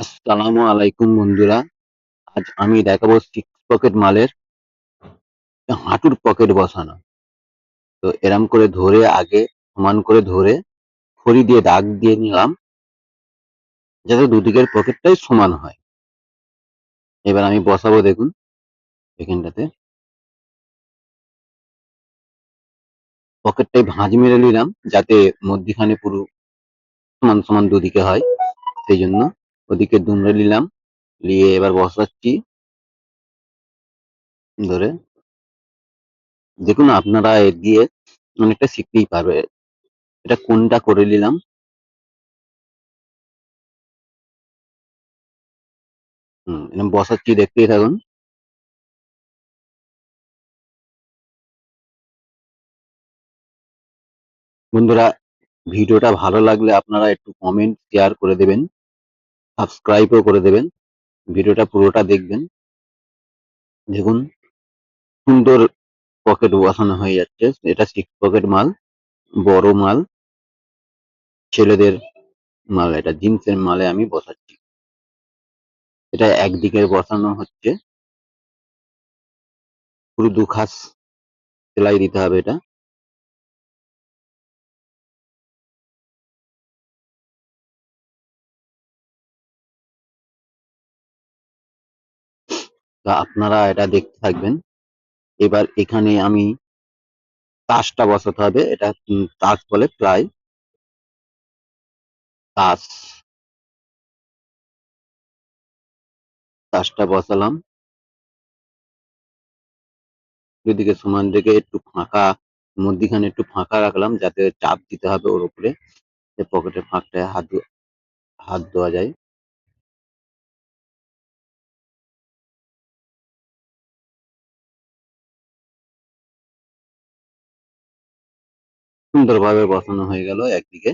আসসালামু আলাইকুম বন্ধুরা। আজ আমি দেখাবো সিক্স পকেট মালের হাঁটুর পকেট বসানো। তো এরম করে ধরে, আগে সমান করে ধরে খড়ি দিয়ে দাগ দিয়ে নিলাম, যাতে দুদিকের পকেটটাই সমান হয়। এবার আমি বসাবো দেখুন এখানটাতে। পকেটটাই ভাঁজ মেরে নিলাম, যাতে মধ্যিখানে পুরো সমান সমান দুদিকে হয়, সেই জন্য। ওদিকে দুমড়ে নিলাম, নিয়ে এবার বসাচ্ছি। ধরে। দেখুন আপনারা এর দিয়ে অনেকটা শিখতেই পারবে। এটা কোনটা করে নিলাম? হুম বসাচ্ছি, দেখতেই থাকুন। বন্ধুরা, ভিডিওটা ভালো লাগলে আপনারা একটু কমেন্ট শেয়ার করে দেবেন। সাবস্ক্রাইবও করে দেবেন। ভিডিওটা পুরোটা দেখবেন। দেখুন, সুন্দর পকেট বসানো হয়ে যাচ্ছে। এটা সিক্স পকেট মাল, বড় মাল। ছেলেদের মাল, এটা জিন্সের মালে আমি বসাচ্ছি। এটা একদিকে বসানো হচ্ছে। পুরো দু খাস সেলাই দিতে হবে এটা। তা আপনারা এটা দেখতে থাকবেন। এবার এখানে আমি তাসটা বসাতে হবে। এটা তাস বলে প্রায় তাস তাসটা বসালাম। দুদিকে সমান রেখে একটু ফাঁকা, মধ্যিখানে একটু ফাঁকা রাখলাম যাতে চাপ দিতে হবে ওর উপরে। পকেটের ফাঁকটায় হাত হাত দেওয়া যায়। সুন্দরভাবে বসানো হয়ে গেল একদিকে।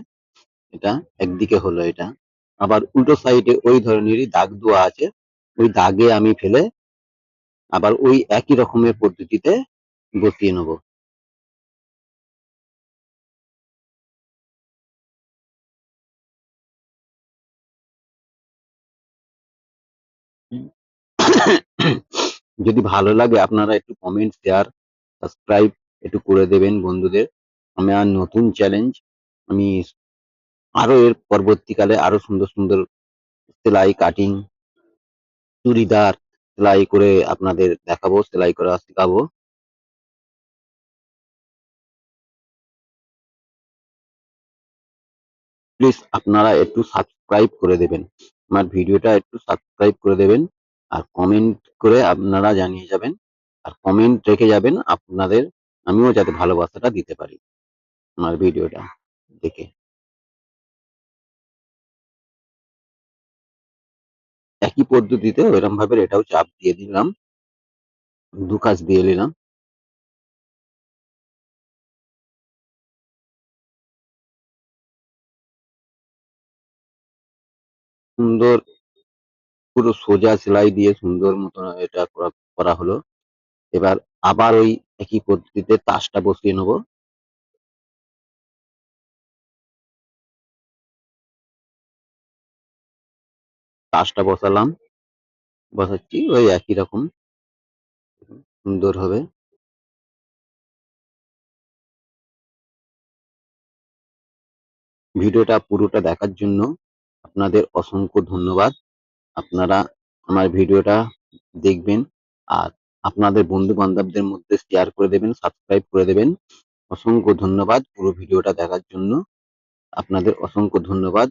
এটা একদিকে হলো এটা। আবার উল্টো সাইডে ওই ধরনেরই দাগ দেওয়া আছে। ওই দাগে আমি ফেলে আবার ওই একই রকমের পদ্ধতিতে বসিয়ে নেব। যদি ভালো লাগে আপনারা একটু কমেন্ট শেয়ার সাবস্ক্রাইব একটু করে দেবেন বন্ধুদের। আমার নতুন চ্যালেঞ্জ আমি আরও এর পরবর্তীকালে আরও সুন্দর সুন্দর সেলাই কাটিং চুড়িদার সেলাই করে আপনাদের দেখাবো, সেলাই করা শেখাবো। প্লিজ আপনারা একটু সাবস্ক্রাইব করে দেবেন। আমার ভিডিওটা একটু সাবস্ক্রাইব করে দেবেন আর কমেন্ট করে আপনারা জানিয়ে যাবেন। আর কমেন্ট রেখে যাবেন আপনাদের, আমিও যাতে ভালোবাসাটা দিতে পারি। আমার ভিডিওটা দেখে। একই পদ্ধতিতে ওইরকম ভাবে এটাও চাপ দিয়ে দিলাম। দু কাজ দিয়ে নিলাম। সুন্দর পুরো সোজা সেলাই দিয়ে সুন্দর মতন এটা করা করা হলো। এবার আবার ওই একই পদ্ধতিতে তাসটা বসিয়ে নেব। তাসটা বসালাম। বসাচ্ছি, ওই একই রকম। সুন্দর হবে। ভিডিওটা পুরোটা দেখার জন্য আপনাদের অসংখ্য ধন্যবাদ। আপনারা আমার ভিডিওটা দেখবেন আর আপনাদের বন্ধু বান্ধবদের মধ্যে শেয়ার করে দেবেন সাবস্ক্রাইব করে দেবেন। অসংখ্য ধন্যবাদ পুরো ভিডিওটা দেখার জন্য। আপনাদের অসংখ্য ধন্যবাদ।